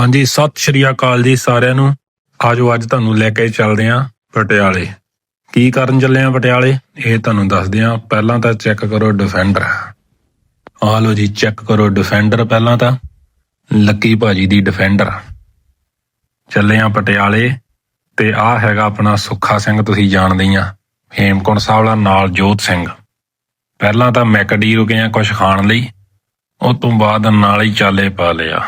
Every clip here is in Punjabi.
ਹਾਂਜੀ, ਸਤਿ ਸ਼੍ਰੀ ਅਕਾਲ ਜੀ ਸਾਰਿਆਂ ਨੂੰ। ਆਜੋ, ਅੱਜ ਤੁਹਾਨੂੰ ਲੈ ਕੇ ਚੱਲਦੇ ਆਂ ਪਟਿਆਲੇ। ਕੀ ਕਰਨ ਚੱਲੇ ਆਂ ਪਟਿਆਲੇ? ਇਹ ਤੁਹਾਨੂੰ ਦੱਸਦੇ ਆਂ ਪਹਿਲਾਂ ਤਾਂ ਚੈੱਕ ਕਰੋ ਡਿਫੈਂਡਰ। ਆ ਲਓ ਜੀ, ਚੈੱਕ ਕਰੋ ਡਿਫੈਂਡਰ ਪਹਿਲਾਂ ਤਾਂ। ਲੱਕੀ ਭਾਜੀ ਦੀ ਡਿਫੈਂਡਰ। ਚੱਲੇ ਆਂ ਪਟਿਆਲੇ। ਤੇ ਆ ਹੈਗਾ ਆਪਣਾ ਸੁੱਖਾ ਸਿੰਘ, ਤੁਸੀਂ ਜਾਣਦੇ ਹੀ ਆ। ਹੇਮਕੁੰਟ ਸਾਹਿਬ ਵਾਲਾ ਨਾਲ ਜੋਤ ਸਿੰਘ। ਪਹਿਲਾਂ ਤਾਂ ਮੈਕਡੀ ਰੁਕੇ ਆ ਕੁਝ ਖਾਣ ਲਈ। ਉਹ ਤੋਂ ਬਾਅਦ ਨਾਲ ਹੀ ਚਾਲੇ ਪਾ ਲਿਆ।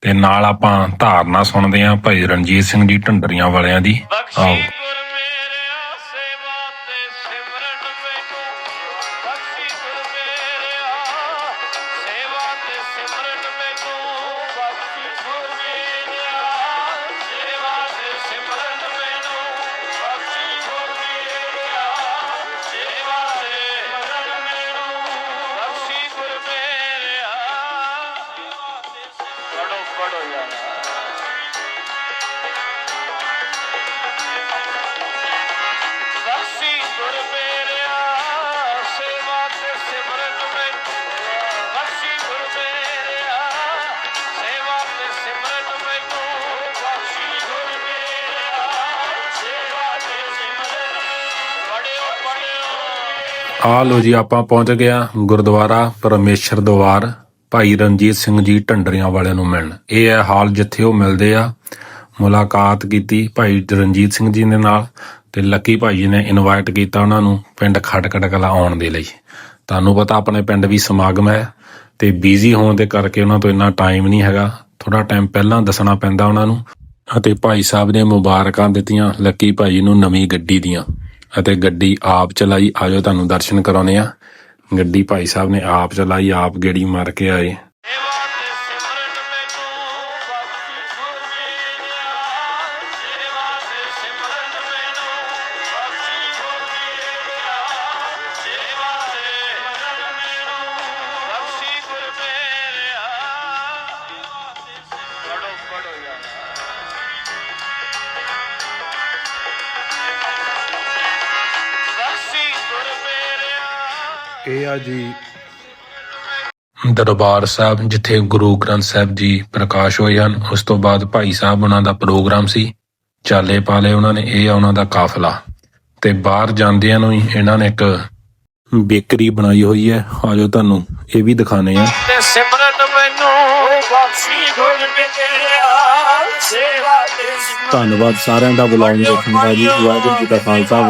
ਤੇ ਨਾਲ ਆਪਾਂ ਧਾਰਨਾ ਸੁਣਦੇ ਆਂ ਭਾਈ ਰਣਜੀਤ ਸਿੰਘ ਜੀ ਢੰਡਰੀਆਂ ਵਾਲਿਆਂ ਦੀ। ਆਓ। ਆ ਲੋ ਜੀ ਆਪਾਂ ਪਹੁੰਚ ਗਏ ਆਂ ਗੁਰਦੁਆਰਾ ਪਰਮੇਸ਼ਰ ਦਵਾਰ ਭਾਈ ਰਣਜੀਤ ਸਿੰਘ ਜੀ ਢੰਡਰੀਆਂ ਵਾਲਿਆਂ ਨੂੰ ਮਿਲਣ। ਇਹ ਹੈ ਹਾਲ ਜਿੱਥੇ ਉਹ ਮਿਲਦੇ ਆ। ਮੁਲਾਕਾਤ ਕੀਤੀ ਭਾਈ ਰਣਜੀਤ ਸਿੰਘ ਜੀ ਦੇ ਨਾਲ ਤੇ ਲੱਕੀ ਭਾਈ ਜੀ ਨੇ ਇਨਵਾਈਟ ਕੀਤਾ ਉਹਨਾਂ ਨੂੰ ਪਿੰਡ ਖਟਕੜ ਕਲਾ ਆਉਣ ਦੇ ਲਈ। ਤੁਹਾਨੂੰ ਪਤਾ ਆਪਣੇ ਪਿੰਡ ਵੀ ਸਮਾਗਮ ਹੈ ਤੇ ਬਿਜ਼ੀ ਹੋਣ ਦੇ ਕਰਕੇ ਉਹਨਾਂ ਤੋਂ ਇੰਨਾ ਟਾਈਮ ਨਹੀਂ ਹੈਗਾ। ਥੋੜਾ ਟਾਈਮ ਪਹਿਲਾਂ ਦੱਸਣਾ ਪੈਂਦਾ ਉਹਨਾਂ ਨੂੰ। ਅਤੇ ਭਾਈ ਸਾਹਿਬ ਨੇ ਮੁਬਾਰਕਾਂ ਦਿੱਤੀਆਂ ਲੱਕੀ ਭਾਈ ਨੂੰ ਨਵੀਂ ਗੱਡੀ ਦੀਆਂ। ਅਤੇ ਗੱਡੀ ਆਪ ਚਲਾਈ, ਆਜੋ ਤੁਹਾਨੂੰ ਦਰਸ਼ਨ ਕਰਾਉਨੇ ਆ ਗੱਡੀ ਭਾਈ ਸਾਹਿਬ ਨੇ ਆਪ ਚਲਾਈ ਆਪ ਗੇੜੀ ਮਾਰ ਕੇ ਆਏ। ਇਹ ਆ ਜੀ। ਦਰਬਾਰ ਸਾਹਿਬ ਜਿੱਥੇ ਗੁਰੂ ਗ੍ਰੰਥ ਸਾਹਿਬ ਜੀ ਪ੍ਰਕਾਸ਼ ਹੋਏ ਹਨ ਉਸ ਤੋਂ ਬਾਅਦ ਭਾਈ ਸਾਹਿਬ ਉਹਨਾਂ ਦਾ ਪ੍ਰੋਗਰਾਮ ਸੀ। ਚਾਲੇ ਪਾਲੇ ਉਹਨਾਂ ਨੇ ਇਹ ਆ ਉਹਨਾਂ ਦਾ ਕਾਫਲਾ। ਤੇ ਬਾਹਰ ਜਾਂਦਿਆਂ ਨੂੰ ਹੀ ਇਹਨਾਂ ਨੇ ਇੱਕ ਬੇਕਰੀ ਬਣਾਈ ਹੋਈ ਹੈ। ਆਜੋ ਤੁਹਾਨੂੰ ਇਹ ਵੀ ਦਿਖਾਣੇ ਆ ਤੇ ਸਿਮਰਨ ਮੈਨੂੰ ਬਖਸ਼ੀ ਗੁਰ ਮੇਰਿਆ ਸੇਵਾ ਤੇ ਸਿਮਰਨ ਧੰਨਵਾਦ ਸਾਰਿਆਂ ਦਾ ਬੁਲਾਉਣ ਦੇਖਣ ਦਾ ਜੀ। ਵਾਹਿਗੁਰੂ ਜੀ ਦਾ ਖਾਲਸਾ